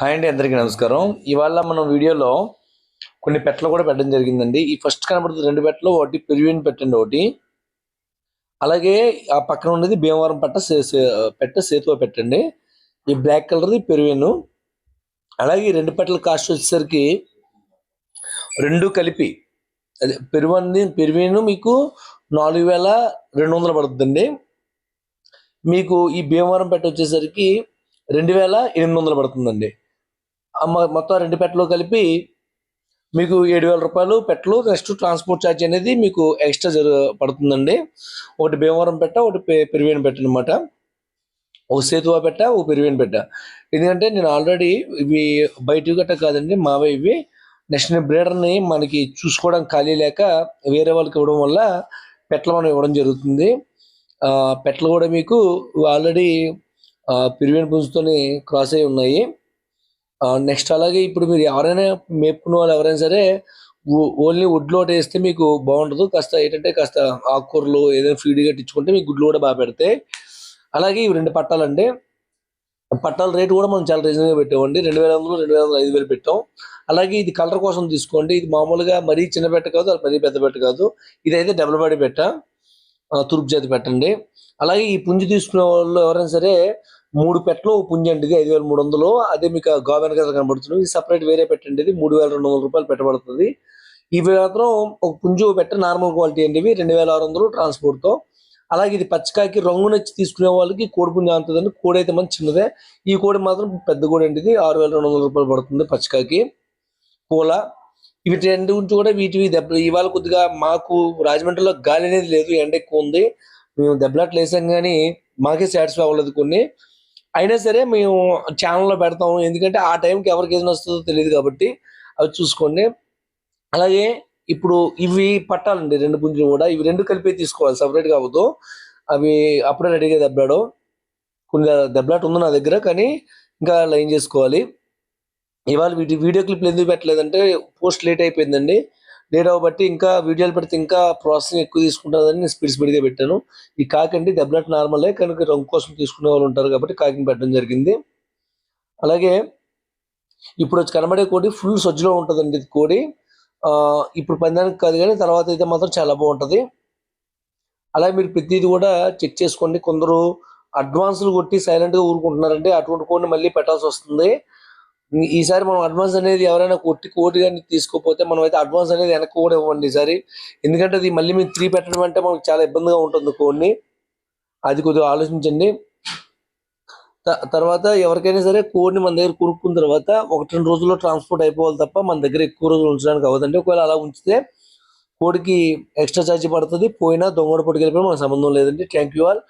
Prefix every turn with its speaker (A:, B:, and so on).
A: Hi అండి అందరికీ నమస్కారం. ఇవాళ మనం వీడియోలో కొన్ని పెట్టలు కూడా పెట్టడం జరిగిందండి. ఈ ఫస్ట్ కనబడుతుంది రెండు పెట్టలు ఒకటి పెరువిన్ పెట్టండి ఒకటి. అలాగే ఆ పక్కన ఉండేది భీమవరం పట్ట సే- పెట్ట సేతువ పెట్టండి ఈ బ్లాక్ కలర్ది పెరువిన్. అలాగే ఈ రెండు పెట్టల కాస్ట్ వచ్చేసరికి రెండు కలిపి అదే పెరువన్ని పెరువిను మీకు నాలుగు వేల రెండు వందలు పడుతుందండి. మీకు ఈ భీమవరం పెట్ట వచ్చేసరికి రెండు వేల ఎనిమిది వందలు పడుతుందండి. మొత్తం రెండు పెట్టలు కలిపి మీకు ఏడు వేల రూపాయలు పెట్టలు నెక్స్ట్ ట్రాన్స్పోర్ట్ ఛార్జ్ అనేది మీకు ఎక్స్ట్రా జరు పడుతుందండి. ఒకటి భీమవరం పెట్ట ఒకటి పెరివేణి పెరివేను పెట్ట అనమాట ఒక సేతువా పెట్ట ఒక పెరివేణి పెట్ట. ఎందుకంటే నేను ఆల్రెడీ ఇవి బయట గట్ట కాదండి మావే ఇవి. నెక్స్ట్ నేను బ్రీడర్ని మనకి చూసుకోవడం ఖాళీ లేక వేరే వాళ్ళకి ఇవ్వడం వల్ల పెట్టలు మనం ఇవ్వడం జరుగుతుంది. ఆ, పెట్టలు కూడా మీకు ఆల్రెడీ పిరివేన్ పుంజుతోని క్రాస్ అయి ఉన్నాయి. నెక్స్ట్ అలాగే ఇప్పుడు మీరు ఎవరైనా మేపుకున్న వాళ్ళు ఎవరైనా సరే ఓన్లీ వుడ్ లోట్ వేస్తే మీకు బాగుండదు. కాస్త ఏంటంటే కాస్త ఆకుకూరలు ఏదైనా ఫీడ్ కట్టించుకుంటే మీకు గుడ్లు కూడా బాగా పెడతాయి. అలాగే ఇవి రెండు పట్టాలండి పట్టాల రేటు కూడా మనం చాలా రీజనబుల్గా పెట్టామండి. రెండు వేల వందలు రెండు వేల వందలు ఐదు వేలు పెట్టాం. అలాగే ఇది కలర్ కోసం తీసుకోండి. ఇది మామూలుగా మరీ చిన్న పెట్ట కాదు అది మరీ పెద్ద పెట్ట కాదు. ఇదైతే డబుల్ బాడీ పెట్ట. తూర్పు జాతి పెట్టండి. అలాగే ఈ పుంజు తీసుకునే వాళ్ళు ఎవరైనా సరే మూడు పెట్టలు ఒక పుంజు అండి ఇది ఐదు వేల మూడు వందలు. అదే మీకు గోవెన్ కదా కనబడుతుంది ఇది సపరేట్ వేరే పెట్టండి. ఇది మూడు వేల రెండు వందల రూపాయలు పెట్టబడుతుంది. ఇవి మాత్రం ఒక పుంజు పెట్ట నార్మల్ క్వాలిటీ అండి ఇవి రెండు వేల ఆరు వందలు ట్రాన్స్పోర్ట్తో అలాగే ఇది పచ్చికాయకి రంగు నచ్చి తీసుకునే వాళ్ళకి కోడి పుంజు అంతదండి. కోడి అయితే మంచి చిన్నదే. ఈ కోడి మాత్రం పెద్ద కోడి అండి ఇది ఆరు వేల రెండు వందల రూపాయలు పడుతుంది పచ్చికాయకి పూల వీటి రెండు గురించి కూడా వీటివి దెబ్బ ఇవాళ కొద్దిగా మాకు రాజమండ్రిలో గాలి అనేది లేదు ఎండ ఎక్కువ ఉంది. మేము దెబ్బలాట్లు వేసాం కానీ మాకే సాటిస్ఫై అవ్వలేదు కొన్ని. అయినా సరే మేము ఛానల్లో పెడతాం ఎందుకంటే ఆ టైంకి ఎవరికి ఏదైనా వస్తుందో తెలియదు కాబట్టి అవి చూసుకోండి. అలాగే ఇప్పుడు ఇవి పట్టాలండి రెండు గుంజులు కూడా. ఇవి రెండు కలిపి తీసుకోవాలి సపరేట్గా అవ్వదు. అవి అప్పుడే రెడీగా దెబ్బలాడు. కొన్ని దెబ్బలాట ఉంది నా దగ్గర కానీ ఇంకా లైన్ చేసుకోవాలి? ఇవాళ వీటి వీడియో క్లిప్లు ఎందుకు పెట్టలేదంటే పోస్ట్ లేట్ అయిపోయిందండి. లేట్ అవ్వబట్టి ఇంకా వీడియోలు పెడితే ఇంకా ప్రాసెసింగ్ ఎక్కువ తీసుకుంటుందని నేను స్పీడ్ స్పీడ్గా పెట్టాను. ఈ కాకి అండి నార్మలే కనుక రంగు కోసం తీసుకునే వాళ్ళు ఉంటారు కాబట్టి కాకిని పెట్టడం జరిగింది. అలాగే ఇప్పుడు వచ్చి కనబడే కోడి ఫుల్ సజ్జలో ఉంటుందండి ఇది కోడి. ఇప్పుడు పందానికి కాదు కానీ తర్వాత అయితే మాత్రం చాలా బాగుంటుంది. అలాగే మీరు ప్రతిది కూడా చెక్ చేసుకోండి. కొందరు అడ్వాన్స్లు కొట్టి సైలెంట్గా ఊరుకుంటున్నారంటే అటువంటి కోడిని మళ్ళీ పెట్టాల్సి వస్తుంది. ఈసారి మనం అడ్వాన్స్ అనేది ఎవరైనా కొట్టి కోటి కానీ తీసుకోకపోతే మనం అయితే అడ్వాన్స్ అనేది వెనక్కి కూడా ఇవ్వండి ఈసారి. ఎందుకంటే అది మళ్ళీ మీరు త్రీ పెట్టడం అంటే మనకు చాలా ఇబ్బందిగా ఉంటుంది కోడిని అది కొద్దిగా ఆలోచించండి. త- తర్వాత ఎవరికైనా సరే కోడిని మన దగ్గర కొనుక్కున్న తర్వాత ఒకటి రెండు రోజుల్లో ట్రాన్స్పోర్ట్ అయిపోవాలి తప్ప మన దగ్గర ఎక్కువ రోజులు ఉంచడానికి అవ్వదండి. ఒకవేళ అలా ఉంచితే కోడికి ఎక్స్ట్రా ఛార్జ్ పడుతుంది. పోయినా దొంగడు పట్టుకెళ్ళిపోయినా మనకు సంబంధం లేదండి. Thank you all